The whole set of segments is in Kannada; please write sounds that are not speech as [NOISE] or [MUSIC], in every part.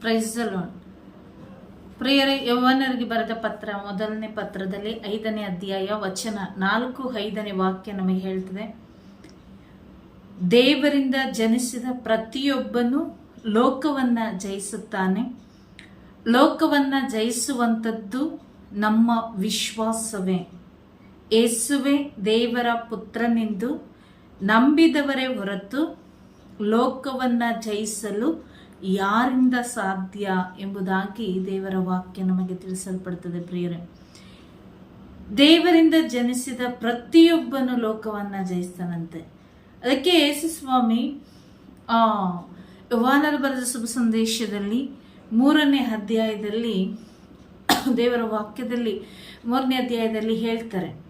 ಪ್ರೈಸ್ ಲೋನ್ ಪ್ರಿಯರ, ಯೌವನರಿಗೆ ಬರೆದ ಪತ್ರ, ಮೊದಲನೇ ಪತ್ರದಲ್ಲಿ ಐದನೇ ಅಧ್ಯಾಯ, ವಚನ ನಾಲ್ಕು, ಐದನೇ ವಾಕ್ಯ ನಮಗೆ ಹೇಳ್ತದೆ. ದೇವರಿಂದ ಜನಿಸಿದ ಪ್ರತಿಯೊಬ್ಬನು ಲೋಕವನ್ನ ಜಯಿಸುತ್ತಾನೆ. ಲೋಕವನ್ನ ಜಯಿಸುವಂಥದ್ದು ನಮ್ಮ ವಿಶ್ವಾಸವೇ. ಏಸುವೆ ದೇವರ ಪುತ್ರನೆಂದು ನಂಬಿದವರೇ ಹೊರತು ಲೋಕವನ್ನ ಜಯಿಸಲು ಯಾರಿಂದ ಸಾಧ್ಯ ಎಂಬುದಾಗಿ ದೇವರ ವಾಕ್ಯ ನಮಗೆ ತಿಳಿಸಲ್ಪಡುತ್ತದೆ ಪ್ರಿಯರೇ. ದೇವರಿಂದ ಜನಿಸಿದ ಪ್ರತಿಯೊಬ್ಬನು ಲೋಕವನ್ನ ಜಯಿಸ್ತಾನಂತೆ. ಅದಕ್ಕೆ ಯೇಸು ಸ್ವಾಮಿ ಆ ಯುವಾನರು ಬರೆದ ಶುಭ ಸಂದೇಶದಲ್ಲಿ ಮೂರನೇ ಅಧ್ಯಾಯದಲ್ಲಿ, ದೇವರ ವಾಕ್ಯದಲ್ಲಿ ಮೂರನೇ ಅಧ್ಯಾಯದಲ್ಲಿ ಹೇಳ್ತಾರೆ.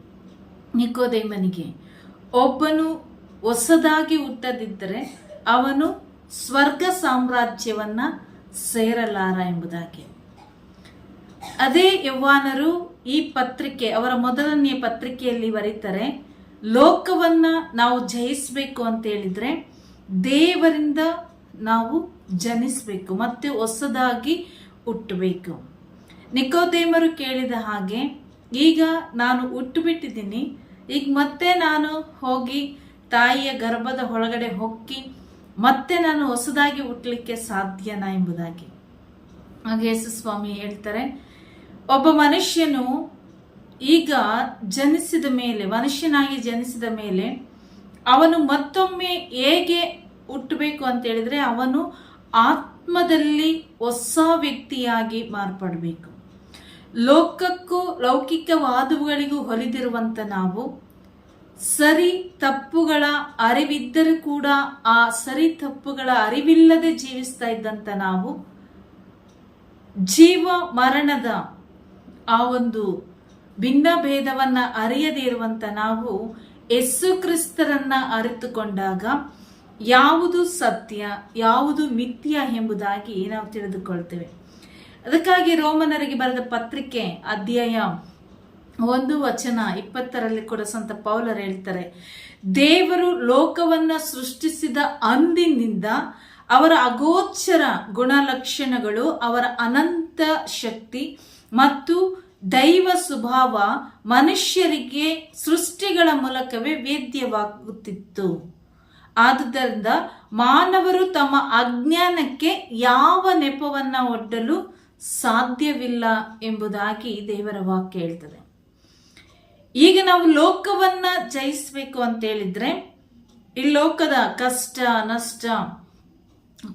ನಿಕೋದೇಮನಿಗೆ, ಒಬ್ಬನು ಹೊಸದಾಗಿ ಹುಟ್ಟದಿದ್ದರೆ ಅವನು ಸ್ವರ್ಗ ಸಾಮ್ರಾಜ್ಯವನ್ನ ಸೇರಲಾರ ಎಂಬುದಾಗಿ. ಅದೇ ಯವ್ವಾನರು ಈ ಪತ್ರಿಕೆ, ಅವರ ಮೊದಲನೆಯ ಪತ್ರಿಕೆಯಲ್ಲಿ ಬರೀತಾರೆ, ಲೋಕವನ್ನ ನಾವು ಜಯಿಸಬೇಕು ಅಂತ ಹೇಳಿದ್ರೆ ದೇವರಿಂದ ನಾವು ಜನಿಸಬೇಕು, ಮತ್ತೆ ಹೊಸದಾಗಿ ಹುಟ್ಟಬೇಕು. ನಿಕೋದೇಮರು ಕೇಳಿದ ಹಾಗೆ, ಈಗ ನಾನು ಹುಟ್ಟುಬಿಟ್ಟಿದ್ದೀನಿ, ಈಗ ಮತ್ತೆ ನಾನು ಹೋಗಿ ತಾಯಿಯ ಗರ್ಭದ ಒಳಗಡೆ ಹೊಕ್ಕಿ ಮತ್ತೆ ನಾನು ಹೊಸದಾಗಿ ಹುಟ್ಟಲಿಕ್ಕೆ ಸಾಧ್ಯನಾ ಎಂಬುದಾಗಿ. ಹಾಗೆ ಯೇಸು ಸ್ವಾಮಿ ಹೇಳ್ತಾರೆ, ಒಬ್ಬ ಮನುಷ್ಯನು ಈಗ ಜನಿಸಿದ ಮೇಲೆ, ಮನುಷ್ಯನಾಗಿ ಜನಿಸಿದ ಮೇಲೆ ಅವನು ಮತ್ತೊಮ್ಮೆ ಹೇಗೆ ಹುಟ್ಟಬೇಕು ಅಂತ ಹೇಳಿದ್ರೆ, ಅವನು ಆತ್ಮದಲ್ಲಿ ಹೊಸ ವ್ಯಕ್ತಿಯಾಗಿ ಮಾರ್ಪಡಬೇಕು. ಲೋಕಕ್ಕೂ ಲೌಕಿಕವಾದವುಗಳಿಗೂ ಹೊಲಿದಿರುವಂತ ನಾವು ಸರಿ ತಪ್ಪುಗಳ ಅರಿವಿದ್ದರೂ ಕೂಡ ಆ ಸರಿ ತಪ್ಪುಗಳ ಅರಿವಿಲ್ಲದೆ ಜೀವಿಸ್ತಾ ಇದ್ದಂತ ನಾವು, ಜೀವ ಮರಣದ ಆ ಒಂದು ಭಿನ್ನ ಭೇದವನ್ನ ಅರಿಯದೇ ಇರುವಂತ ನಾವು ಯೇಸು ಕ್ರಿಸ್ತರನ್ನ ಅರಿತುಕೊಂಡಾಗ ಯಾವುದು ಸತ್ಯ, ಯಾವುದು ಮಿಥ್ಯ ಎಂಬುದಾಗಿ ನಾವು ತಿಳಿದುಕೊಳ್ತೇವೆ. ಅದಕ್ಕಾಗಿ ರೋಮನರಿಗೆ ಬರೆದ ಪತ್ರಿಕೆ ಅಧ್ಯಾಯ ಒಂದು ವಚನ ಇಪ್ಪತ್ತರಲ್ಲಿ ಕೂಡ ಸಂತ ಪೌಲರ್ ಹೇಳ್ತಾರೆ, ದೇವರು ಲೋಕವನ್ನ ಸೃಷ್ಟಿಸಿದ ಅಂದಿನಿಂದ ಅವರ ಅಗೋಚರ ಗುಣಲಕ್ಷಣಗಳು ಅವರ ಅನಂತ ಶಕ್ತಿ ಮತ್ತು ದೈವ ಸ್ವಭಾವ ಮನುಷ್ಯರಿಗೆ ಸೃಷ್ಟಿಗಳ ಮೂಲಕವೇ ವೇದ್ಯವಾಗುತ್ತಿತ್ತು. ಆದುದರಿಂದ ಮಾನವರು ತಮ್ಮ ಅಜ್ಞಾನಕ್ಕೆ ಯಾವ ನೆಪವನ್ನ ಒಡ್ಡಲು ಸಾಧ್ಯವಿಲ್ಲ ಎಂಬುದಾಗಿ ದೇವರ ವಾಕ್ಯ ಹೇಳ್ತದೆ. ಈಗ ನಾವು ಲೋಕವನ್ನ ಜಯಿಸ್ಬೇಕು ಅಂತ ಹೇಳಿದ್ರೆ, ಈ ಲೋಕದ ಕಷ್ಟ, ನಷ್ಟ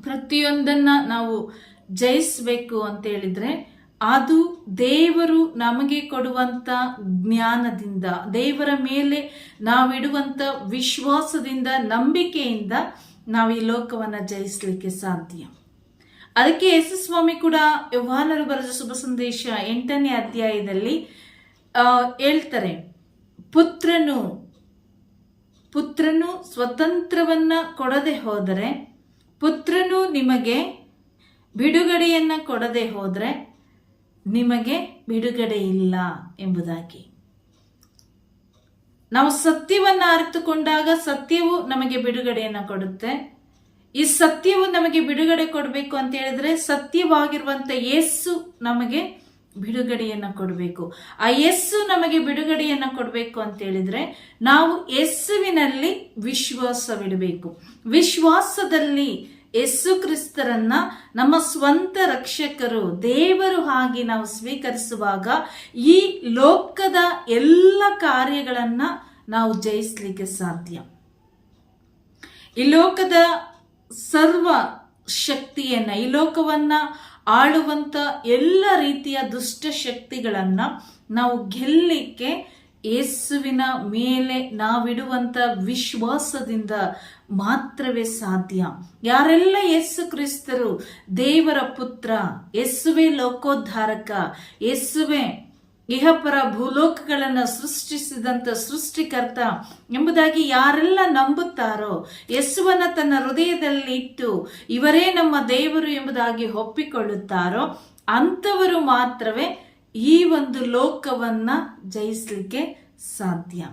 ಪ್ರತಿಯೊಂದನ್ನ ನಾವು ಜಯಿಸಬೇಕು ಅಂತ ಹೇಳಿದ್ರೆ, ಅದು ದೇವರು ನಮಗೆ ಕೊಡುವಂತ ಜ್ಞಾನದಿಂದ, ದೇವರ ಮೇಲೆ ನಾವಿಡುವಂತ ವಿಶ್ವಾಸದಿಂದ, ನಂಬಿಕೆಯಿಂದ ನಾವು ಈ ಲೋಕವನ್ನ ಜಯಿಸಲಿಕ್ಕೆ ಸಾಧ್ಯ. ಅದಕ್ಕೆ ಯೇಸು ಸ್ವಾಮಿ ಕೂಡ ವ್ಯವಹಾರರು ಬರೆದ ಶುಭ ಸಂದೇಶ ಎಂಟನೇ ಅಧ್ಯಾಯದಲ್ಲಿ ಹೇಳ್ತಾರೆ ಪುತ್ರನು ಪುತ್ರನು ಸ್ವತಂತ್ರವನ್ನ ಕೊಡದೆ ಹೋದರೆ, ಪುತ್ರನು ನಿಮಗೆ ಬಿಡುಗಡೆಯನ್ನ ಕೊಡದೆ ಹೋದರೆ, ನಿಮಗೆ ಬಿಡುಗಡೆ ಇಲ್ಲ ಎಂಬುದಾಗಿ. ನಾವು ಸತ್ಯವನ್ನ ಅರಿತುಕೊಂಡಾಗ ಸತ್ಯವು ನಮಗೆ ಬಿಡುಗಡೆಯನ್ನ ಕೊಡುತ್ತೆ. ಈ ಸತ್ಯವು ನಮಗೆ ಬಿಡುಗಡೆ ಕೊಡಬೇಕು ಅಂತ ಹೇಳಿದ್ರೆ ಸತ್ಯವಾಗಿರುವಂತ ಯೇಸು ನಮಗೆ ಬಿಡುಗಡೆಯನ್ನ ಕೊಡಬೇಕು. ಆ ಯಸ್ಸು ನಮಗೆ ಬಿಡುಗಡೆಯನ್ನ ಕೊಡಬೇಕು ಅಂತ ಹೇಳಿದ್ರೆ ನಾವು ಯೆಸುವಿನಲ್ಲಿ ವಿಶ್ವಾಸವಿಡಬೇಕು ವಿಶ್ವಾಸದಲ್ಲಿ ಯಸ್ಸು ಕ್ರಿಸ್ತರನ್ನ ನಮ್ಮ ಸ್ವಂತ ರಕ್ಷಕರು, ದೇವರು ಆಗಿ ನಾವು ಸ್ವೀಕರಿಸುವಾಗ ಈ ಲೋಕದ ಎಲ್ಲ ಕಾರ್ಯಗಳನ್ನ ನಾವು ಜಯಿಸಲಿಕ್ಕೆ ಸಾಧ್ಯ. ಈ ಲೋಕದ ಸರ್ವ ಶಕ್ತಿಯನ್ನ, ಈ ಲೋಕವನ್ನ ಆಳುವಂತ ಎಲ್ಲ ರೀತಿಯ ದುಷ್ಟ ಶಕ್ತಿಗಳನ್ನ ನಾವು ಗೆಲ್ಲಲಿಕ್ಕೆ ಯೇಸುವಿನ ಮೇಲೆ ನಾವಿಡುವಂಥ ವಿಶ್ವಾಸದಿಂದ ಮಾತ್ರವೇ ಸಾಧ್ಯ. ಯಾರೆಲ್ಲ ಯೇಸು ಕ್ರಿಸ್ತರು ದೇವರ ಪುತ್ರ, ಯೇಸುವೆ ಲೋಕೋದ್ಧಾರಕ, ಯೇಸುವೆ ಇಹಪರ ಭೂಲೋಕಗಳನ್ನು ಸೃಷ್ಟಿಸಿದಂಥ ಸೃಷ್ಟಿಕರ್ತ ಎಂಬುದಾಗಿ ಯಾರೆಲ್ಲ ನಂಬುತ್ತಾರೋ, ಯೇಸುವನ್ನ ತನ್ನ ಹೃದಯದಲ್ಲಿ ಇಟ್ಟು ಇವರೇ ನಮ್ಮ ದೇವರು ಎಂಬುದಾಗಿ ಒಪ್ಪಿಕೊಳ್ಳುತ್ತಾರೋ, ಅಂಥವರು ಮಾತ್ರವೇ ಈ ಒಂದು ಲೋಕವನ್ನ ಜಯಿಸಲಿಕ್ಕೆ ಸಾಧ್ಯ.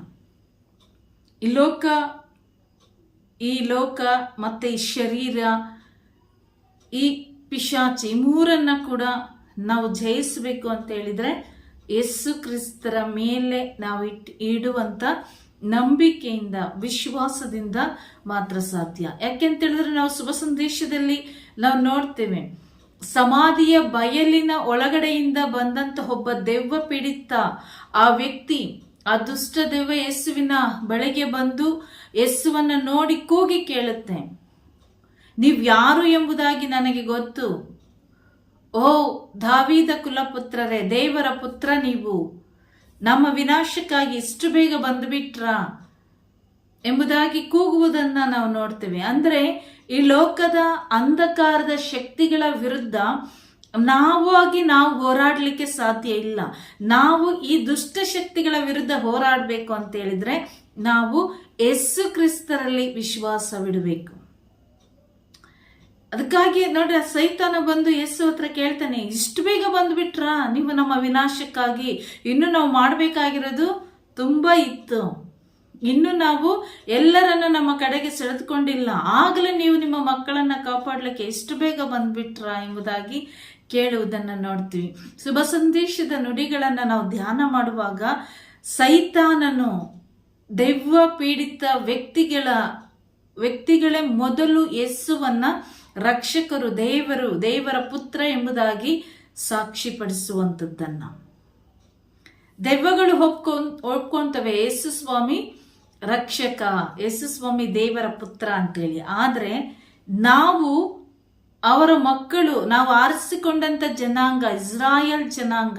ಈ ಲೋಕ ಈ ಲೋಕ ಮತ್ತೆ ಈ ಶರೀರ, ಈ ಪಿಶಾಚಿ ಮೂರನ್ನ ಕೂಡ ನಾವು ಜಯಿಸಬೇಕು ಅಂತ ಹೇಳಿದ್ರೆ ಯೇಸು ಕ್ರಿಸ್ತರ ಮೇಲೆ ನಾವು ಇಟ್ ಇಡುವಂತ ನಂಬಿಕೆಯಿಂದ, ವಿಶ್ವಾಸದಿಂದ ಮಾತ್ರ ಸಾಧ್ಯ. ಯಾಕೆಂತ ಹೇಳಿದ್ರೆ ನಾವು ಶುಭ ಸಂದೇಶದಲ್ಲಿ ನಾವು ನೋಡ್ತೇವೆ, ಸಮಾಧಿಯ ಬಯಲಿನ ಒಳಗಡೆಯಿಂದ ಬಂದಂತ ಒಬ್ಬ ದೆವ್ವ ಪೀಡಿತ, ಆ ವ್ಯಕ್ತಿ, ಆ ದುಷ್ಟ ದೆವ್ವ ಯೇಸುವಿನ ಬಳಿಗೆ ಬಂದು ಯೇಸುವನ್ನ ನೋಡಿ ಕೂಗಿ ಕೇಳುತ್ತೆ. ನೀವ್ಯಾರು ಎಂಬುದಾಗಿ ನನಗೆ ಗೊತ್ತು. ಓ ದಾವೀದ ಕುಲಪುತ್ರರೇ, ದೇವರ ಪುತ್ರ ನೀವು. ನಮ್ಮ ವಿನಾಶಕ್ಕಾಗಿ ಇಷ್ಟು ಬೇಗ ಬಂದುಬಿಟ್ರ ಎಂಬುದಾಗಿ ಕೂಗುವುದನ್ನ ನಾವು ನೋಡ್ತೇವೆ. ಅಂದ್ರೆ ಈ ಲೋಕದ ಅಂಧಕಾರದ ಶಕ್ತಿಗಳ ವಿರುದ್ಧ ನಾವಾಗಿ ನಾವು ಹೋರಾಡಲಿಕ್ಕೆ ಸಾಧ್ಯ ಇಲ್ಲ. ನಾವು ಈ ದುಷ್ಟ ಶಕ್ತಿಗಳ ವಿರುದ್ಧ ಹೋರಾಡಬೇಕು ಅಂತ ಹೇಳಿದ್ರೆ ನಾವು ಯೇಸು ಕ್ರಿಸ್ತರಲ್ಲಿ ವಿಶ್ವಾಸವಿಡಬೇಕು. ಅದಕ್ಕಾಗಿ ನೋಡ್ರಿ, ಆ ಸೈತಾನ ಬಂದು ಯೇಸು ಹತ್ರ ಕೇಳ್ತಾನೆ, ಇಷ್ಟು ಬೇಗ ಬಂದ್ಬಿಟ್ರ? ನೀವು ನಮ್ಮ ವಿನಾಶಕ್ಕಾಗಿ ಇನ್ನು ನಾವು ಮಾಡಬೇಕಾಗಿರೋದು ತುಂಬ ಇತ್ತು. ಇನ್ನು ನಾವು ಎಲ್ಲರನ್ನ ನಮ್ಮ ಕಡೆಗೆ ಸೆಳೆದುಕೊಂಡಿಲ್ಲ. ಆಗಲೇ ನೀವು ನಿಮ್ಮ ಮಕ್ಕಳನ್ನ ಕಾಪಾಡಲಿಕ್ಕೆ ಎಷ್ಟು ಬೇಗ ಬಂದ್ಬಿಟ್ರ ಎಂಬುದಾಗಿ ಕೇಳುವುದನ್ನು ನೋಡ್ತೀವಿ. ಶುಭ ಸಂದೇಶದ ನುಡಿಗಳನ್ನು ನಾವು ಧ್ಯಾನ ಮಾಡುವಾಗ ಸೈತಾನನು ದೆವ್ವ ಪೀಡಿತ ವ್ಯಕ್ತಿಗಳ ವ್ಯಕ್ತಿಗಳೇ ಮೊದಲು ಯೇಸುವನ್ನ ರಕ್ಷಕರು, ದೇವರು, ದೇವರ ಪುತ್ರ ಎಂಬುದಾಗಿ ಸಾಕ್ಷಿಪಡಿಸುವಂಥದ್ದನ್ನು. ದೆವ್ವಗಳು ಒಪ್ಕೊಂಡ್ ಒಪ್ಕೊಂತವೆ ಯೇಸು ಸ್ವಾಮಿ ರಕ್ಷಕ, ಯೇಸು ಸ್ವಾಮಿ ದೇವರ ಪುತ್ರ ಅಂತೇಳಿ. ಆದರೆ ನಾವು ಅವರ ಮಕ್ಕಳು, ನಾವು ಆರಿಸಿಕೊಂಡಂತ ಜನಾಂಗ, ಇಸ್ರಾಯಲ್ ಜನಾಂಗ,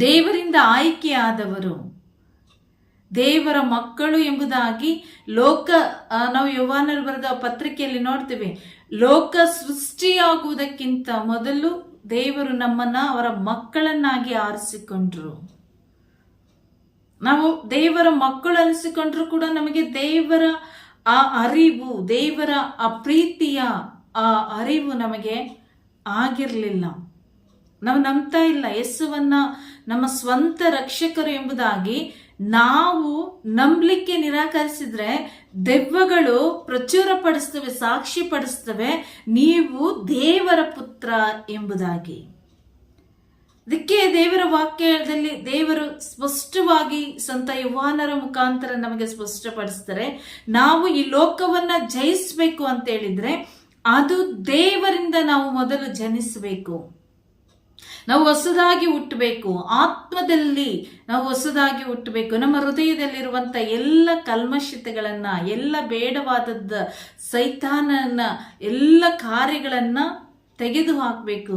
ದೇವರಿಂದ ಆಯ್ಕೆಯಾದವರು ದೇವರ ಮಕ್ಕಳು ಎಂಬುದಾಗಿ ಲೋಕ ನಾವು ಯುವಾನರು ಬರೆದ ಪತ್ರಿಕೆಯಲ್ಲಿ ನೋಡ್ತೇವೆ. ಲೋಕ ಸೃಷ್ಟಿಯಾಗುವುದಕ್ಕಿಂತ ಮೊದಲು ದೇವರು ನಮ್ಮನ್ನ ಅವರ ಮಕ್ಕಳನ್ನಾಗಿ ಆರಿಸಿಕೊಂಡ್ರು. ನಾವು ದೇವರ ಮಕ್ಕಳು ಅನಿಸಿಕೊಂಡ್ರು ಕೂಡ ನಮಗೆ ದೇವರ ಆ ಅರಿವು, ದೇವರ ಆ ಪ್ರೀತಿಯ ಆ ಅರಿವು ನಮಗೆ ಆಗಿರಲಿಲ್ಲ. ನಾವು ನಂಬ್ತಾ ಇಲ್ಲ. ಯೇಸುವನ್ನ ನಮ್ಮ ಸ್ವಂತ ರಕ್ಷಕರು ಎಂಬುದಾಗಿ ನಾವು ನಂಬಲಿಕ್ಕೆ ನಿರಾಕರಿಸಿದ್ರೆ ದೆವ್ವಗಳು ಪ್ರಚುರಪಡಿಸ್ತವೆ ಸಾಕ್ಷಿ ಪಡಿಸ್ತವೆ ನೀವು ದೇವರ ಪುತ್ರ ಎಂಬುದಾಗಿ. ಅದಕ್ಕೆ ದೇವರ ವಾಕ್ಯದಲ್ಲಿ ದೇವರು ಸ್ಪಷ್ಟವಾಗಿ ಸಂತ ಯುವಾನರ ಮುಖಾಂತರ ನಮಗೆ ಸ್ಪಷ್ಟಪಡಿಸ್ತಾರೆ ನಾವು ಈ ಲೋಕವನ್ನ ಜಯಿಸಬೇಕು ಅಂತ ಹೇಳಿದ್ರೆ, ಅದು ದೇವರಿಂದ ನಾವು ಮೊದಲು ಜನಿಸಬೇಕು. ನಾವು ಹೊಸದಾಗಿ ಹುಟ್ಟಬೇಕು. ಆತ್ಮದಲ್ಲಿ ನಾವು ಹೊಸದಾಗಿ ಹುಟ್ಟಬೇಕು. ನಮ್ಮ ಹೃದಯದಲ್ಲಿರುವಂಥ ಎಲ್ಲ ಕಲ್ಮಶಿತಗಳನ್ನು, ಎಲ್ಲ ಬೇಡವಾದದ್ದ ಸೈತಾನನ ಎಲ್ಲ ಕಾರ್ಯಗಳನ್ನ ತೆಗೆದು ಹಾಕಬೇಕು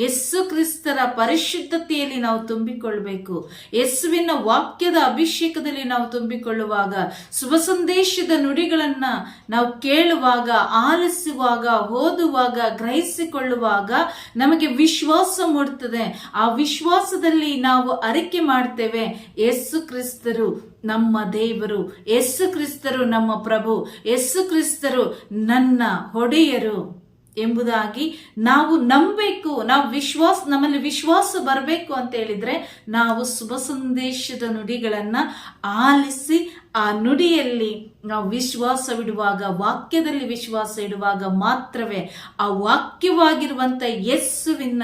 ಯಸ್ಸು ಕ್ರಿಸ್ತರ ಪರಿಶುದ್ಧತೆಯಲ್ಲಿ ನಾವು ತುಂಬಿಕೊಳ್ಬೇಕು. ಯಸ್ಸುವಿನ ವಾಕ್ಯದ ಅಭಿಷೇಕದಲ್ಲಿ ನಾವು ತುಂಬಿಕೊಳ್ಳುವಾಗ ಶುಭ ಸಂದೇಶದ ನುಡಿಗಳನ್ನು ನಾವು ಕೇಳುವಾಗ, ಆಲಿಸುವಾಗ, ಓದುವಾಗ, ಗ್ರಹಿಸಿಕೊಳ್ಳುವಾಗ ನಮಗೆ ವಿಶ್ವಾಸ ಮೂಡುತ್ತದೆ ಆ ವಿಶ್ವಾಸದಲ್ಲಿ ನಾವು ಅರಿಕೆ ಮಾಡ್ತೇವೆ ಯಸ್ಸು ಕ್ರಿಸ್ತರು ನಮ್ಮ ದೇವರು ಯಸ್ಸು ಕ್ರಿಸ್ತರು ನಮ್ಮ ಪ್ರಭು ಯಸ್ಸು ಕ್ರಿಸ್ತರು ನನ್ನ ಹೊಡೆಯರು ಎಂಬುದಾಗಿ ನಾವು ನಂಬಬೇಕು, ನಾವು ವಿಶ್ವಾಸ, ನಮ್ಮಲ್ಲಿ ವಿಶ್ವಾಸ ಬರಬೇಕು ಅಂತ ಹೇಳಿದ್ರೆ ನಾವು ಶುಭ ಸಂದೇಶದ ನುಡಿಗಳನ್ನು ಆಲಿಸಿ ಆ ನುಡಿಯಲ್ಲಿ ನಾವು ವಿಶ್ವಾಸವಿಡುವಾಗ ವಾಕ್ಯದಲ್ಲಿ ವಿಶ್ವಾಸ ಇಡುವಾಗ ಮಾತ್ರವೇ ಆ ವಾಕ್ಯವಾಗಿರುವಂತ ಯಸ್ಸುವಿನ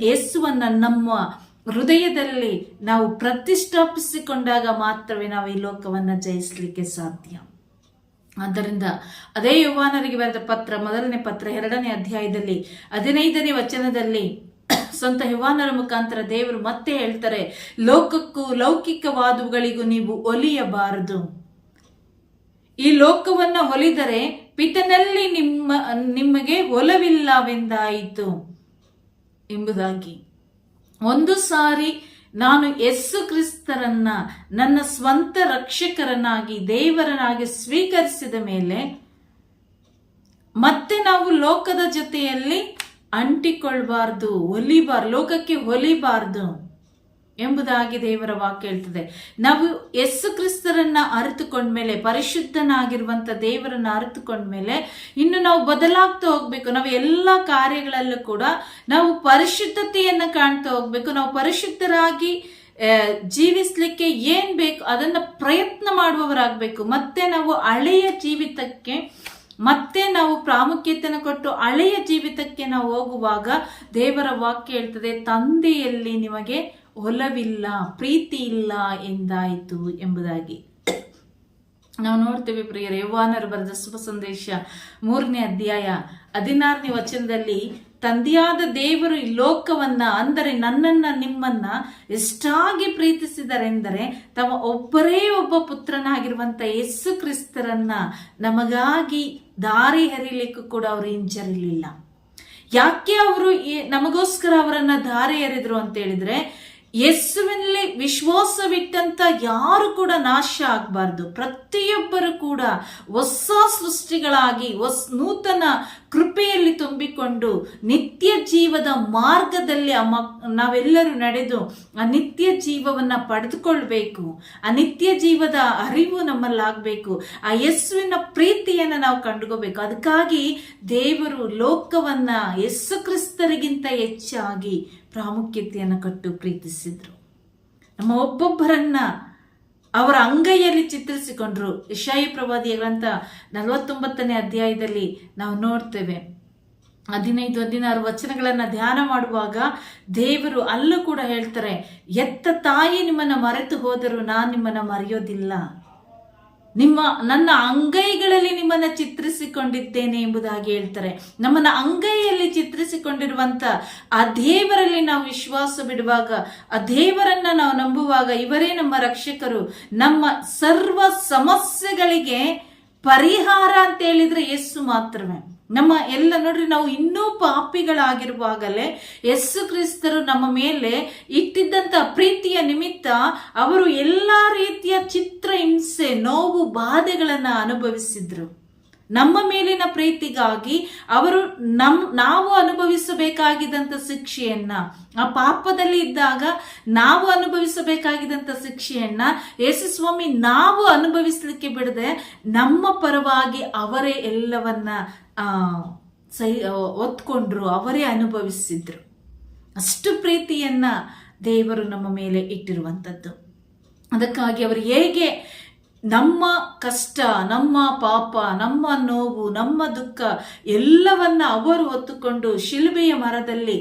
ಯೇಸುವನ್ನ ನಮ್ಮ ಹೃದಯದಲ್ಲಿ ನಾವು ಪ್ರತಿಷ್ಠಾಪಿಸಿಕೊಂಡಾಗ ಮಾತ್ರವೇ ನಾವು ಈ ಲೋಕವನ್ನ ಜಯಿಸಲಿಕ್ಕೆ ಸಾಧ್ಯ. ಆದ್ದರಿಂದ ಅದೇ ಯುವಾನರಿಗೆ ಬರೆದ ಪತ್ರ, ಮೊದಲನೇ ಪತ್ರ, ಎರಡನೇ ಅಧ್ಯಾಯದಲ್ಲಿ, ಹದಿನೈದನೇ ವಚನದಲ್ಲಿ [CLEARS THROAT] ಸ್ವಂತ ಯುವಾನರ ಮುಖಾಂತರ ದೇವರು ಮತ್ತೆ ಹೇಳ್ತಾರೆ, ಲೋಕಕ್ಕೂ ಲೌಕಿಕವಾದವುಗಳಿಗೂ ನೀವು ಒಲಿಯಬಾರದು. ಈ ಲೋಕವನ್ನ ಒಲಿದರೆ ಪಿತನಲ್ಲಿ ನಿಮ್ಮ, ನಿಮಗೆ ಒಲವಿಲ್ಲವೆಂದಾಯಿತು ಎಂಬುದಾಗಿ. ಒಂದು ಸಾರಿ ನಾನು ಯಸ್ಸು ಕ್ರಿಸ್ತರನ್ನ, ನನ್ನ ಸ್ವಂತ ರಕ್ಷಕರನ್ನಾಗಿ ದೇವರನಾಗಿ ಸ್ವೀಕರಿಸಿದ ಮೇಲೆ ಮತ್ತೆ ನಾವು ಲೋಕದ ಜೊತೆಯಲ್ಲಿ ಅಂಟಿಕೊಳ್ಬಾರ್ದು ಹೊಲಿಬಾರ್ದು ಲೋಕಕ್ಕೆ ಹೊಲಿಬಾರ್ದು ಎಂಬುದಾಗಿ ದೇವರ ವಾಕ್ಯ ಹೇಳ್ತದೆ. ನಾವು ಯಸ್ಸು ಕ್ರಿಸ್ತರನ್ನ ಅರಿತುಕೊಂಡ್ಮೇಲೆ ಪರಿಶುದ್ಧನಾಗಿರುವಂತ ದೇವರನ್ನ ಅರಿತುಕೊಂಡ್ಮೇಲೆ ಇನ್ನು ನಾವು ಬದಲಾಗ್ತಾ ಹೋಗ್ಬೇಕು. ನಾವು ಎಲ್ಲ ಕಾರ್ಯಗಳಲ್ಲೂ ಕೂಡ ನಾವು ಪರಿಶುದ್ಧತೆಯನ್ನ ಕಾಣ್ತಾ ಹೋಗ್ಬೇಕು. ನಾವು ಪರಿಶುದ್ಧರಾಗಿ ಜೀವಿಸ್ಲಿಕ್ಕೆ ಏನ್ ಬೇಕು ಅದನ್ನ ಪ್ರಯತ್ನ ಮಾಡುವವರಾಗಬೇಕು. ಮತ್ತೆ ನಾವು ಹಳೆಯ ಜೀವಿತಕ್ಕೆ, ಮತ್ತೆ ನಾವು ಪ್ರಾಮುಖ್ಯತೆಯನ್ನು ಕೊಟ್ಟು ಹಳೆಯ ಜೀವಿತಕ್ಕೆ ನಾವು ಹೋಗುವಾಗ ದೇವರ ವಾಕ್ಯ ಹೇಳ್ತದೆ, ತಂದೆಯಲ್ಲಿ ನಿಮಗೆ ಒಲವಿಲ್ಲ ಪ್ರೀತಿ ಇಲ್ಲ ಎಂದಾಯಿತು ಎಂಬುದಾಗಿ. ನಾವು ನೋಡ್ತೇವೆ ಪ್ರಿಯರ ಯೌವಾನರು ಬರೆದ ಶುಭ ಸಂದೇಶ ಮೂರನೇ ಅಧ್ಯಾಯ ಹದಿನಾರನೇ ವಚನದಲ್ಲಿ, ತಂದೆಯಾದ ದೇವರು ಈ ಲೋಕವನ್ನ ಅಂದರೆ ನನ್ನನ್ನ ನಿಮ್ಮನ್ನ ಎಷ್ಟಾಗಿ ಪ್ರೀತಿಸಿದರೆಂದರೆ ತಮ್ಮ ಒಬ್ಬರೇ ಒಬ್ಬ ಪುತ್ರನಾಗಿರುವಂತ ಯೇಸು ಕ್ರಿಸ್ತರನ್ನ ನಮಗಾಗಿ ದಾರಿ ಹರಿಲಿಕ್ಕೂ ಕೂಡ ಅವರು ಹಿಂಜರಿಲಿಲ್ಲ. ಯಾಕೆ ಅವರು ನಮಗೋಸ್ಕರ ಅವರನ್ನ ದಾರಿ ಎರೆದ್ರು ಅಂತ ಹೇಳಿದ್ರೆ ಯೇಸುವಿನಲ್ಲಿ ವಿಶ್ವಾಸವಿಟ್ಟಂತ ಯಾರು ಕೂಡ ನಾಶ ಆಗಬಾರ್ದು. ಪ್ರತಿಯೊಬ್ಬರು ಕೂಡ ಹೊಸ ಸೃಷ್ಟಿಗಳಾಗಿ, ಹೊಸ ನೂತನ ಕೃಪೆಯಲ್ಲಿ ತುಂಬಿಕೊಂಡು ನಿತ್ಯ ಜೀವದ ಮಾರ್ಗದಲ್ಲಿ ಆ ಮಕ್ ನಾವೆಲ್ಲರೂ ನಡೆದು ಆ ನಿತ್ಯ ಜೀವವನ್ನ ಪಡೆದುಕೊಳ್ಬೇಕು. ಆ ನಿತ್ಯ ಜೀವದ ಅರಿವು ನಮ್ಮಲ್ಲಾಗಬೇಕು. ಆ ಯೇಸುವಿನ ಪ್ರೀತಿಯನ್ನು ನಾವು ಕಂಡುಕೋಬೇಕು ಅದಕ್ಕಾಗಿ ದೇವರು ಲೋಕವನ್ನ ಯೇಸು ಕ್ರಿಸ್ತರಿಗಿಂತ ಹೆಚ್ಚಾಗಿ ಪ್ರಾಮುಖ್ಯತೆಯನ್ನು ಕೊಟ್ಟು ಪ್ರೀತಿಸಿದ್ರು. ನಮ್ಮ ಒಬ್ಬೊಬ್ಬರನ್ನ ಅವರ ಅಂಗೈಯಲ್ಲಿ ಚಿತ್ರಿಸಿಕೊಂಡ್ರು. ಇಶಾಯಿ ಪ್ರವಾದಿಯ ಗ್ರಂಥ ನಲವತ್ತೊಂಬತ್ತನೇ ಅಧ್ಯಾಯದಲ್ಲಿ ನಾವು ನೋಡ್ತೇವೆ. ಹದಿನೈದು, ಹದಿನಾರು ವಚನಗಳನ್ನು ಧ್ಯಾನ ಮಾಡುವಾಗ ದೇವರು ಅಲ್ಲೂ ಕೂಡ ಹೇಳ್ತಾರೆ, ಎತ್ತ ತಾಯಿ ನಿಮ್ಮನ್ನ ಮರೆತು ಹೋದರೂ ನಾನು ನಿಮ್ಮನ್ನ ಮರೆಯೋದಿಲ್ಲ. ನಿಮ್ಮ, ನನ್ನ ಅಂಗೈಗಳಲ್ಲಿ ನಿಮ್ಮನ್ನ ಚಿತ್ರಿಸಿಕೊಂಡಿದ್ದೇನೆ ಎಂಬುದಾಗಿ ಹೇಳ್ತಾರೆ. ನಮ್ಮನ್ನ ಅಂಗೈಯಲ್ಲಿ ಚಿತ್ರಿಸಿಕೊಂಡಿರುವಂತ ಆ ದೇವರಲ್ಲಿ ನಾವು ವಿಶ್ವಾಸ ಬಿಡುವಾಗ, ಆ ದೇವರನ್ನ ನಾವು ನಂಬುವಾಗ ಇವರೇ ನಮ್ಮ ರಕ್ಷಕರು. ನಮ್ಮ ಸರ್ವ ಸಮಸ್ಯೆಗಳಿಗೆ ಪರಿಹಾರ ಅಂತ ಹೇಳಿದ್ರೆ ಯೇಸು ಮಾತ್ರವೇ. ನಮ್ಮ ಎಲ್ಲ ನೋಡ್ರಿ, ನಾವು ಇನ್ನೂ ಪಾಪಿಗಳಾಗಿರುವಾಗಲೇ ಯಸ್ಸು ಕ್ರಿಸ್ತರು ನಮ್ಮ ಮೇಲೆ ಇಟ್ಟಿದ್ದಂತ ಪ್ರೀತಿಯ ನಿಮಿತ್ತ ಅವರು ಎಲ್ಲಾ ರೀತಿಯ ಚಿತ್ರ ಹಿಂಸೆ ನೋವು, ಬಾಧೆಗಳನ್ನ ಅನುಭವಿಸಿದ್ರು. ನಮ್ಮ ಮೇಲಿನ ಪ್ರೀತಿಗಾಗಿ ಅವರು ನಮ್, ನಾವು ಅನುಭವಿಸಬೇಕಾಗಿದ್ದಂಥ ಶಿಕ್ಷೆಯನ್ನ, ಆ ಪಾಪದಲ್ಲಿ ಇದ್ದಾಗ ನಾವು ಅನುಭವಿಸಬೇಕಾಗಿದ್ದಂಥ ಶಿಕ್ಷೆಯನ್ನ ಯೇಸುಸ್ವಾಮಿ ನಾವು ಅನುಭವಿಸಲಿಕ್ಕೆ ಬಿಡದೆ ನಮ್ಮ ಪರವಾಗಿ ಅವರೇ ಎಲ್ಲವನ್ನ ಸೈ ಒತ್ಕೊಂಡ್ರು ಅವರೇ ಅನುಭವಿಸಿದ್ರು. ಅಷ್ಟು ಪ್ರೀತಿಯನ್ನ ದೇವರು ನಮ್ಮ ಮೇಲೆ ಇಟ್ಟಿರುವಂಥದ್ದು ಅದಕ್ಕಾಗಿ ಅವರು ಹೇಗೆ ನಮ್ಮ ಕಷ್ಟ, ನಮ್ಮ ಪಾಪ, ನಮ್ಮ ನೋವು, ನಮ್ಮ ದುಃಖ ಎಲ್ಲವನ್ನ ಅವರು ಹೊತ್ತುಕೊಂಡು ಶಿಲುಬೆಯ ಮರದಲ್ಲಿ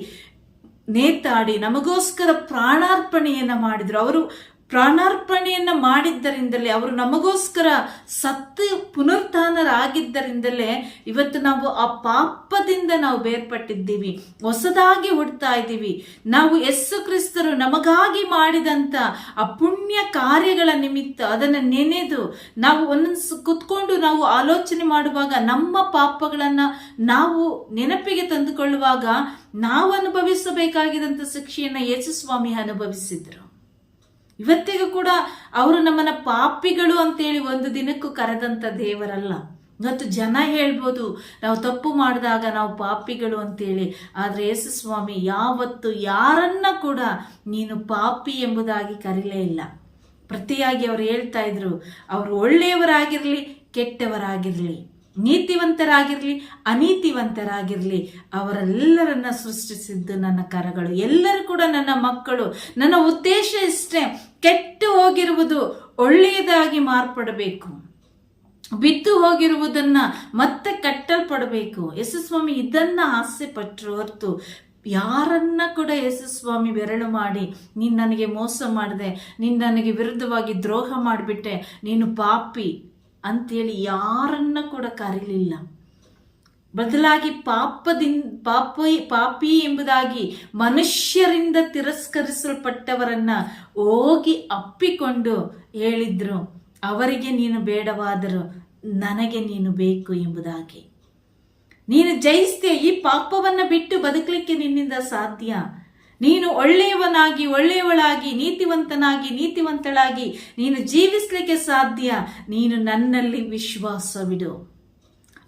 ನೇತಾಡಿ ನಮಗೋಸ್ಕರ ಪ್ರಾಣಾರ್ಪಣೆಯನ್ನು ಮಾಡಿದ್ರು. ಅವರು ಪ್ರಾಣಾರ್ಪಣೆಯನ್ನ ಮಾಡಿದ್ದರಿಂದಲೇ, ಅವರು ನಮಗೋಸ್ಕರ ಸತ್ತು ಪುನರುತ್ಥಾನರಾಗಿದ್ದರಿಂದಲೇ ಇವತ್ತು ನಾವು ಆ ಪಾಪದಿಂದ ನಾವು ಬೇರ್ಪಟ್ಟಿದ್ದೀವಿ. ಹೊಸದಾಗಿ ಹುಡ್ತಾ ಇದ್ದೀವಿ. ನಾವು ಯಸ್ಸು ಕ್ರಿಸ್ತರು ನಮಗಾಗಿ ಮಾಡಿದಂತ ಆ ಪುಣ್ಯ ಕಾರ್ಯಗಳ ನಿಮಿತ್ತ ಅದನ್ನು ನೆನೆದು ನಾವು ಒಂದೊಂದು ಕುತ್ಕೊಂಡು ನಾವು ಆಲೋಚನೆ ಮಾಡುವಾಗ ನಮ್ಮ ಪಾಪಗಳನ್ನ ನಾವು ನೆನಪಿಗೆ ತಂದುಕೊಳ್ಳುವಾಗ ನಾವು ಅನುಭವಿಸಬೇಕಾಗಿದಂತ ಶಿಕ್ಷೆಯನ್ನು ಯೇಸುಸ್ವಾಮಿ ಅನುಭವಿಸಿದ್ರು. ಇವತ್ತಿಗೂ ಕೂಡ ಅವರು ನಮ್ಮನ್ನ ಪಾಪಿಗಳು ಅಂತೇಳಿ ಒಂದು ದಿನಕ್ಕೂ ಕರೆದಂತ ದೇವರಲ್ಲ. ಮತ್ತು ಜನ ಹೇಳ್ಬೋದು, ನಾವು ತಪ್ಪು ಮಾಡಿದಾಗ ನಾವು ಪಾಪಿಗಳು ಅಂತೇಳಿ. ಆದರೆ ಯೇಸು ಸ್ವಾಮಿ, ಯಾವತ್ತು ಯಾರನ್ನ ಕೂಡ ನೀನು ಪಾಪಿ ಎಂಬುದಾಗಿ ಕರೀಲೇ ಇಲ್ಲ. ಪ್ರತಿಯಾಗಿ ಅವರು ಹೇಳ್ತಾ ಇದ್ರು, ಅವರು ಒಳ್ಳೆಯವರಾಗಿರಲಿ, ಕೆಟ್ಟವರಾಗಿರ್ಲಿ. ನೀತಿವಂತರಾಗಿರ್ಲಿ, ಅನೀತಿವಂತರಾಗಿರಲಿ, ಅವರೆಲ್ಲರನ್ನ ಸೃಷ್ಟಿಸಿದ್ದು ನನ್ನ ಕರಗಳು. ಎಲ್ಲರೂ ಕೂಡ ನನ್ನ ಮಕ್ಕಳು. ನನ್ನ ಉದ್ದೇಶ ಇಷ್ಟೇ, ಕೆಟ್ಟು ಹೋಗಿರುವುದು ಒಳ್ಳೆಯದಾಗಿ ಮಾರ್ಪಡಬೇಕು. ಬಿದ್ದು ಹೋಗಿರುವುದನ್ನ ಮತ್ತೆ ಕಟ್ಟಲ್ಪಡಬೇಕು. ಯಶಸ್ವಾಮಿ ಇದನ್ನ ಆಸೆ ಪಟ್ಟರು ಹೊರತು ಯಾರನ್ನ ಕೂಡ ಯಶಸ್ವಾಮಿ ಬೆರಳು ಮಾಡಿ, ನೀನು ನನಗೆ ಮೋಸ ಮಾಡಿದೆ, ನೀನು ನನಗೆ ವಿರುದ್ಧವಾಗಿ ದ್ರೋಹ ಮಾಡಿಬಿಟ್ಟೆ, ನೀನು ಪಾಪಿ. ಅಂತೇಳಿ ಯಾರನ್ನ ಕೂಡ ಕರೀಲಿಲ್ಲ. ಬದಲಾಗಿ ಪಾಪದಿಂದ ಪಾಪ, ಪಾಪಿ ಎಂಬುದಾಗಿ ಮನುಷ್ಯರಿಂದ ತಿರಸ್ಕರಿಸಲ್ಪಟ್ಟವರನ್ನ ಹೋಗಿ ಅಪ್ಪಿಕೊಂಡು ಹೇಳಿದ್ರು, ಅವರಿಗೆ ನೀನು ಬೇಡವಾದರೂ ನನಗೆ ನೀನು ಬೇಕು ಎಂಬುದಾಗಿ. ನೀನು ಜಯಿಸ್ತೇ ಈ ಪಾಪವನ್ನ ಬಿಟ್ಟು ಬದುಕಲಿಕ್ಕೆ ನಿನ್ನಿಂದ ಸಾಧ್ಯ? ನೀನು ಒಳ್ಳೆಯವನಾಗಿ ಒಳ್ಳೆಯವಳಾಗಿ ನೀತಿವಂತನಾಗಿ ನೀತಿವಂತಳಾಗಿ ನೀನು ಜೀವಿಸಲಿಕ್ಕೆ ಸಾಧ್ಯ. ನೀನು ನನ್ನಲ್ಲಿ ವಿಶ್ವಾಸವಿಡು.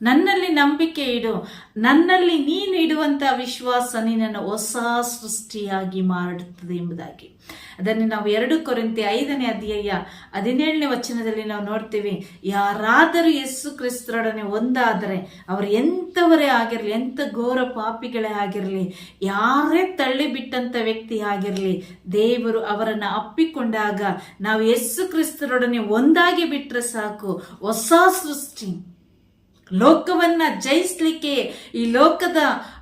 ನನ್ನಲ್ಲಿ ನಂಬಿಕೆ ಇಡು. ನನ್ನಲ್ಲಿ ನೀನು ಇಡುವಂತ ವಿಶ್ವಾಸ ನಿನ್ನನ್ನು ಹೊಸ ಸೃಷ್ಟಿಯಾಗಿ ಮಾಡುತ್ತದೆ ಎಂಬುದಾಗಿ. ಅದನ್ನು ನಾವು ಎರಡು ಕೊರಂತೆ ಐದನೇ ಅಧ್ಯಾಯ ಹದಿನೇಳನೇ ವಚನದಲ್ಲಿ ನಾವು ನೋಡ್ತೀವಿ. ಯಾರಾದರೂ ಯಸ್ಸು ಕ್ರಿಸ್ತರೊಡನೆ ಒಂದಾದರೆ, ಅವರು ಎಂಥವರೇ ಆಗಿರಲಿ, ಎಂಥ ಘೋರ ಪಾಪಿಗಳೇ ಆಗಿರಲಿ, ಯಾರೇ ತಳ್ಳಿ ಬಿಟ್ಟಂತ ವ್ಯಕ್ತಿ ಆಗಿರಲಿ, ದೇವರು ಅವರನ್ನು ಅಪ್ಪಿಕೊಂಡಾಗ ನಾವು ಯಸ್ಸು ಕ್ರಿಸ್ತರೊಡನೆ ಒಂದಾಗಿ ಬಿಟ್ಟರೆ ಸಾಕು. ಹೊಸ ಸೃಷ್ಟಿ. ಲೋಕವನ್ನ ಜಯಿಸ್ಲಿಕ್ಕೆ, ಈ ಲೋಕದ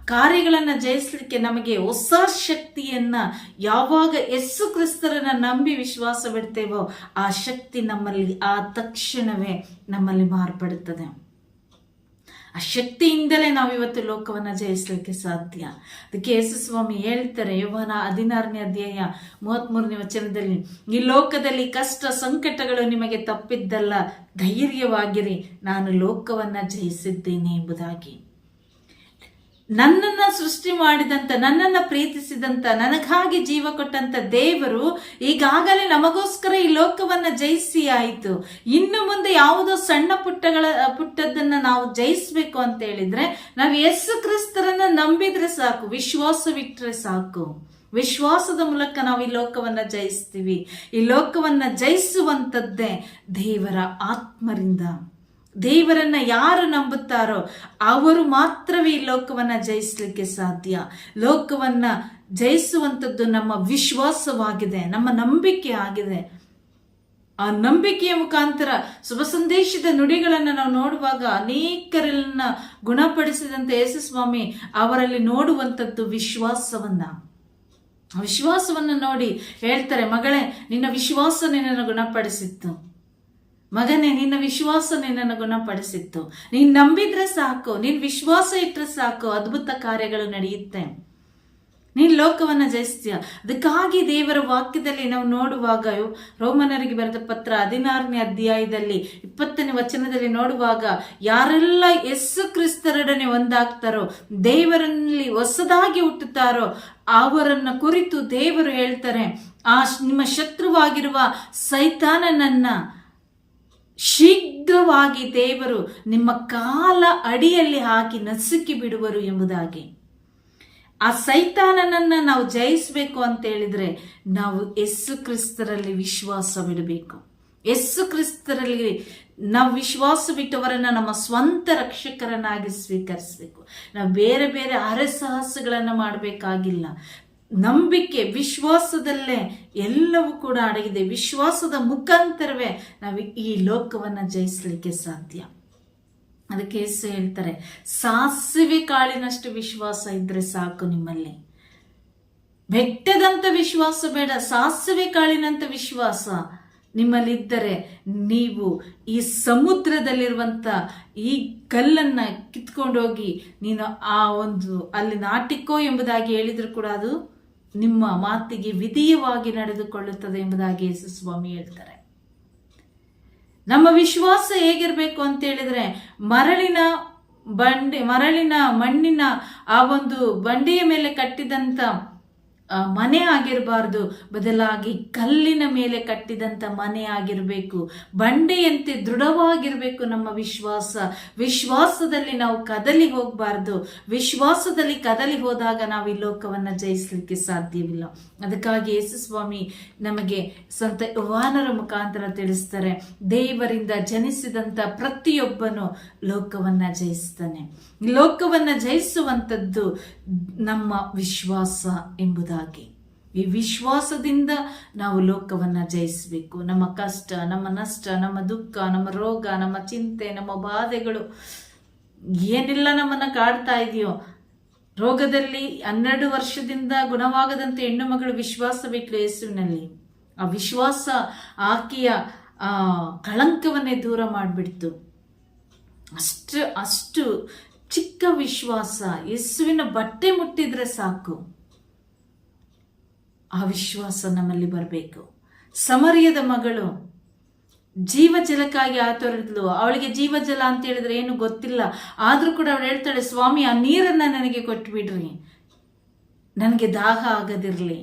ಕಾರ್ಯಗಳನ್ನ ಜಯಿಸ್ಲಿಕ್ಕೆ ನಮಗೆ ಹೊಸ ಶಕ್ತಿಯನ್ನ ಯಾವಾಗ ಯಸ್ಸು ಕ್ರಿಸ್ತರನ್ನ ನಂಬಿ ವಿಶ್ವಾಸ ಬಿಡ್ತೇವೋ ಆ ಶಕ್ತಿ ನಮ್ಮಲ್ಲಿ, ಆ ತಕ್ಷಣವೇ ನಮ್ಮಲ್ಲಿ ಮಾರ್ಪಡುತ್ತದೆ. ಆ ಶಕ್ತಿಯಿಂದಲೇ ನಾವು ಇವತ್ತು ಲೋಕವನ್ನ ಜಯಿಸಲಿಕ್ಕೆ ಸಾಧ್ಯ. ಅದಕ್ಕೆ ಯೇಸು ಸ್ವಾಮಿ ಹೇಳ್ತಾರೆ ಯುವನ ಹದಿನಾರನೇ ಅಧ್ಯಾಯ ಮೂವತ್ಮೂರನೇ ವಚನದಲ್ಲಿ, ಈ ಲೋಕದಲ್ಲಿ ಕಷ್ಟ ಸಂಕಟಗಳು ನಿಮಗೆ ತಪ್ಪಿದ್ದಲ್ಲ, ಧೈರ್ಯವಾಗಿರಿ, ನಾನು ಲೋಕವನ್ನು ಜಯಿಸಿದ್ದೇನೆ ಎಂಬುದಾಗಿ. ನನ್ನನ್ನ ಸೃಷ್ಟಿ ಮಾಡಿದಂತ, ನನ್ನನ್ನ ಪ್ರೀತಿಸಿದಂತ ನನಗಾಗಿ ಜೀವ ಕೊಟ್ಟಂತ ದೇವರು ಈಗಾಗಲೇ ನಮಗೋಸ್ಕರ ಈ ಲೋಕವನ್ನ ಜಯಿಸಿ ಆಯಿತು. ಇನ್ನು ಮುಂದೆ ಯಾವುದೋ ಸಣ್ಣ ಪುಟ್ಟಗಳ ಪುಟ್ಟದನ್ನ ನಾವು ಜಯಿಸ್ಬೇಕು ಅಂತ ಹೇಳಿದ್ರೆ ನಾವು ಯೇಸು ಕ್ರಿಸ್ತರನ್ನ ನಂಬಿದ್ರೆ ಸಾಕು, ವಿಶ್ವಾಸವಿಟ್ರೆ ಸಾಕು. ವಿಶ್ವಾಸದ ಮೂಲಕ ನಾವು ಈ ಲೋಕವನ್ನ ಜಯಿಸ್ತೀವಿ. ಈ ಲೋಕವನ್ನ ಜಯಿಸುವಂಥದ್ದೇ ದೇವರ ಆತ್ಮರಿಂದ. ದೇವರನ್ನ ಯಾರು ನಂಬುತ್ತಾರೋ ಅವರು ಮಾತ್ರವೇ ಈ ಲೋಕವನ್ನ ಜಯಿಸಲಿಕ್ಕೆ ಸಾಧ್ಯ. ಲೋಕವನ್ನ ಜಯಿಸುವಂಥದ್ದು ನಮ್ಮ ವಿಶ್ವಾಸವಾಗಿದೆ, ನಮ್ಮ ನಂಬಿಕೆ ಆಗಿದೆ. ಆ ನಂಬಿಕೆಯ ಮುಖಾಂತರ ಶುಭ ಸಂದೇಶದ ನುಡಿಗಳನ್ನು ನಾವು ನೋಡುವಾಗ ಅನೇಕರನ್ನ ಗುಣಪಡಿಸಿದಂತೆ ಯೇಸು ಸ್ವಾಮಿ ಅವರಲ್ಲಿ ನೋಡುವಂಥದ್ದು ವಿಶ್ವಾಸವನ್ನ. ವಿಶ್ವಾಸವನ್ನು ನೋಡಿ ಹೇಳ್ತಾರೆ, ಮಗಳೇ, ನಿನ್ನ ವಿಶ್ವಾಸ ನಿನ್ನನ್ನು ಗುಣಪಡಿಸಿತ್ತು. ಮಗನೇ, ನಿನ್ನ ವಿಶ್ವಾಸ ನಿನ್ನನ್ನು ಗುಣಪಡಿಸಿತ್ತು. ನೀನ್ ನಂಬಿದ್ರೆ ಸಾಕು, ನೀನ್ ವಿಶ್ವಾಸ ಇಟ್ಟರೆ ಸಾಕು, ಅದ್ಭುತ ಕಾರ್ಯಗಳು ನಡೆಯುತ್ತೆ. ನೀನ್ ಲೋಕವನ್ನ ಜಯಿಸ್ತೀಯ. ಅದಕ್ಕಾಗಿ ದೇವರ ವಾಕ್ಯದಲ್ಲಿ ನಾವು ನೋಡುವಾಗ ರೋಮನರಿಗೆ ಬರೆದ ಪತ್ರ ಹದಿನಾರನೇ ಅಧ್ಯಾಯದಲ್ಲಿ, ಇಪ್ಪತ್ತನೇ ವಚನದಲ್ಲಿ ನೋಡುವಾಗ, ಯಾರೆಲ್ಲ ಯಸ್ಸು ಕ್ರಿಸ್ತರೊಡನೆ ಒಂದಾಗ್ತಾರೋ, ದೇವರಲ್ಲಿ ಹೊಸದಾಗಿ ಹುಟ್ಟುತ್ತಾರೋ, ಅವರನ್ನ ಕುರಿತು ದೇವರು ಹೇಳ್ತಾರೆ, ಆ ನಿಮ್ಮ ಶತ್ರುವಾಗಿರುವ ಸೈತಾನನನ್ನ ಶೀಘ್ರವಾಗಿ ದೇವರು ನಿಮ್ಮ ಕಾಲ ಅಡಿಯಲ್ಲಿ ಹಾಕಿ ನಸುಕಿ ಬಿಡುವರು ಎಂಬುದಾಗಿ. ಆ ಸೈತಾನನನ್ನು ನಾವು ಜಯಿಸಬೇಕು ಅಂತ ಹೇಳಿದ್ರೆ ನಾವು ಎಸ್ಸು ಕ್ರಿಸ್ತರಲ್ಲಿ ವಿಶ್ವಾಸವಿಡಬೇಕು. ಎಸ್ಸು ಕ್ರಿಸ್ತರಲ್ಲಿ ನಾವು ವಿಶ್ವಾಸ ಬಿಟ್ಟವರನ್ನ ನಮ್ಮ ಸ್ವಂತ ರಕ್ಷಕರನ್ನಾಗಿ ಸ್ವೀಕರಿಸಬೇಕು. ನಾವು ಬೇರೆ ಬೇರೆ ಅರಸಾಹಸಗಳನ್ನ ಮಾಡಬೇಕಾಗಿಲ್ಲ. ನಂಬಿಕೆ, ವಿಶ್ವಾಸದಲ್ಲೇ ಎಲ್ಲವೂ ಕೂಡ ಅಡಗಿದೆ. ವಿಶ್ವಾಸದ ಮುಖಾಂತರವೇ ನಾವು ಈ ಲೋಕವನ್ನ ಜಯಿಸಲಿಕ್ಕೆ ಸಾಧ್ಯ. ಅದಕ್ಕೆ ಹೆಸರು ಹೇಳ್ತಾರೆ, ಸಾಸಿವೆ ಕಾಳಿನಷ್ಟು ವಿಶ್ವಾಸ ಇದ್ರೆ ಸಾಕು ನಿಮ್ಮಲ್ಲಿ. ಬೆಟ್ಟದಂತ ವಿಶ್ವಾಸ ಬೇಡ, ಸಾಸಿವೆ ಕಾಳಿನಂತ ವಿಶ್ವಾಸ ನಿಮ್ಮಲ್ಲಿದ್ದರೆ ನೀವು ಈ ಸಮುದ್ರದಲ್ಲಿರುವಂತ ಈ ಕಲ್ಲನ್ನ ಕಿತ್ಕೊಂಡೋಗಿ ನೀನು ಆ ಒಂದು ಅಲ್ಲಿ ನಾಟಿಕೋ ಎಂಬುದಾಗಿ ಹೇಳಿದ್ರು ಕೂಡ ಅದು ನಿಮ್ಮ ಮಾತಿಗೆ ವಿಧೇಯವಾಗಿ ನಡೆದುಕೊಳ್ಳುತ್ತದೆ ಎಂಬುದಾಗಿ ಯೇಸು ಸ್ವಾಮಿ ಹೇಳ್ತಾರೆ. ನಮ್ಮ ವಿಶ್ವಾಸ ಹೇಗಿರಬೇಕು ಅಂತ ಹೇಳಿದ್ರೆ, ಮರಳಿನ ಬಂಡೆ, ಮರಳಿನ ಮಣ್ಣಿನ ಆ ಒಂದು ಬಂಡೆಯ ಮೇಲೆ ಕಟ್ಟಿದಂತ ಮನೆ ಆಗಿರಬಾರ್ದು. ಬದಲಾಗಿ ಕಲ್ಲಿನ ಮೇಲೆ ಕಟ್ಟಿದಂತ ಮನೆ ಆಗಿರಬೇಕು. ಬಂಡೆಯಂತೆ ದೃಢವಾಗಿರಬೇಕು ನಮ್ಮ ವಿಶ್ವಾಸ. ವಿಶ್ವಾಸದಲ್ಲಿ ನಾವು ಕದಲಿ ಹೋಗಬಾರ್ದು. ವಿಶ್ವಾಸದಲ್ಲಿ ಕದಲಿ ಹೋದಾಗ ನಾವು ಈ ಲೋಕವನ್ನ ಜಯಿಸಲಿಕ್ಕೆ ಸಾಧ್ಯವಿಲ್ಲ. ಅದಕ್ಕಾಗಿ ಯೇಸು ಸ್ವಾಮಿ ನಮಗೆ ಸಂತ ವಾನರ ಮುಖಾಂತರ ತಿಳಿಸ್ತಾರೆ, ದೇವರಿಂದ ಜನಿಸಿದಂತ ಪ್ರತಿಯೊಬ್ಬನು ಲೋಕವನ್ನ ಜಯಿಸ್ತಾನೆ. ಲೋಕವನ್ನ ಜಯಿಸುವಂಥದ್ದು ನಮ್ಮ ವಿಶ್ವಾಸ ಎಂಬುದಾಗಿ. ಈ ವಿಶ್ವಾಸದಿಂದ ನಾವು ಲೋಕವನ್ನ ಜಯಿಸಬೇಕು. ನಮ್ಮ ಕಷ್ಟ, ನಮ್ಮ ನಷ್ಟ, ನಮ್ಮ ದುಃಖ, ನಮ್ಮ ರೋಗ, ನಮ್ಮ ಚಿಂತೆ, ನಮ್ಮ ಬಾಧೆಗಳು ಏನೆಲ್ಲ ನಮ್ಮನ್ನ ಕಾಡ್ತಾ ಇದೆಯೋ, ರೋಗದಲ್ಲಿ ಹನ್ನೆರಡು ವರ್ಷದಿಂದ ಗುಣವಾಗದಂತೆ ಹೆಣ್ಣು ಮಗಳು ವಿಶ್ವಾಸ ಬಿಟ್ಲು ಯೇಸುವಿನಲ್ಲಿ. ಆ ವಿಶ್ವಾಸ ಆಕೆಯ ಕಳಂಕವನ್ನೇ ದೂರ ಮಾಡಿಬಿಡ್ತು. ಅಷ್ಟು ಅಷ್ಟು ಚಿಕ್ಕ ವಿಶ್ವಾಸ. ಯೇಸುವಿನ ಬಟ್ಟೆ ಮುಟ್ಟಿದ್ರೆ ಸಾಕು. ಆ ವಿಶ್ವಾಸ ನಮ್ಮಲ್ಲಿ ಬರಬೇಕು. ಸಮರಿಯದ ಮಗಳು ಜೀವಜಲಕ್ಕಾಗಿ ಆತೊರೆದ್ಲು ಅವಳಿಗೆ ಜೀವಜಲ ಅಂತ ಹೇಳಿದ್ರೆ ಏನು ಗೊತ್ತಿಲ್ಲ. ಆದರೂ ಕೂಡ ಅವಳು ಹೇಳ್ತಾಳೆ, ಸ್ವಾಮಿ, ಆ ನೀರನ್ನು ನನಗೆ ಕೊಟ್ಟು ಬಿಡ್ರಿ ನನಗೆ ದಾಹ ಆಗದಿರ್ಲಿ.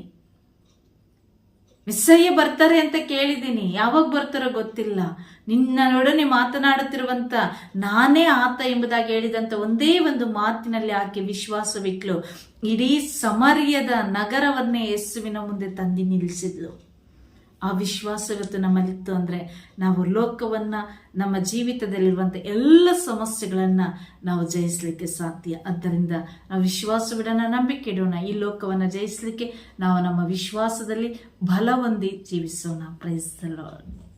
ಮಿಸ್ಸಯ್ಯ ಬರ್ತಾರೆ ಅಂತ ಕೇಳಿದ್ದೀನಿ. ಯಾವಾಗ ಬರ್ತಾರೋ ಗೊತ್ತಿಲ್ಲ. ನಿನ್ನೊಡನೆ ಮಾತನಾಡುತ್ತಿರುವಂತ ನಾನೇ ಆತ ಎಂಬುದಾಗಿ ಹೇಳಿದಂತ ಒಂದೇ ಒಂದು ಮಾತಿನಲ್ಲಿ ಆಕೆ ವಿಶ್ವಾಸವಿಟ್ಲು ಇಡೀ ಸಮರ್ಯದ ನಗರವನ್ನೇ ಯೇಸುವಿನ ಮುಂದೆ ತಂದಿ ನಿಲ್ಲಿಸಿದ್ಲು. ಆ ವಿಶ್ವಾಸ ನಮ್ಮಲ್ಲಿತ್ತು ಅಂದರೆ ನಾವು ಲೋಕವನ್ನು, ನಮ್ಮ ಜೀವಿತದಲ್ಲಿರುವಂಥ ಎಲ್ಲ ಸಮಸ್ಯೆಗಳನ್ನು ನಾವು ಜಯಿಸಲಿಕ್ಕೆ ಸಾಧ್ಯ. ಆದ್ದರಿಂದ ನಾವು ವಿಶ್ವಾಸವಿಡೋಣ ನಂಬಿಕೆ ಇಡೋಣ. ಈ ಲೋಕವನ್ನು ಜಯಿಸಲಿಕ್ಕೆ ನಾವು ನಮ್ಮ ವಿಶ್ವಾಸದಲ್ಲಿ ಬಲ ಹೊಂದಿ ಜೀವಿಸೋಣ ಪ್ರಯತ್ನಿಸಲು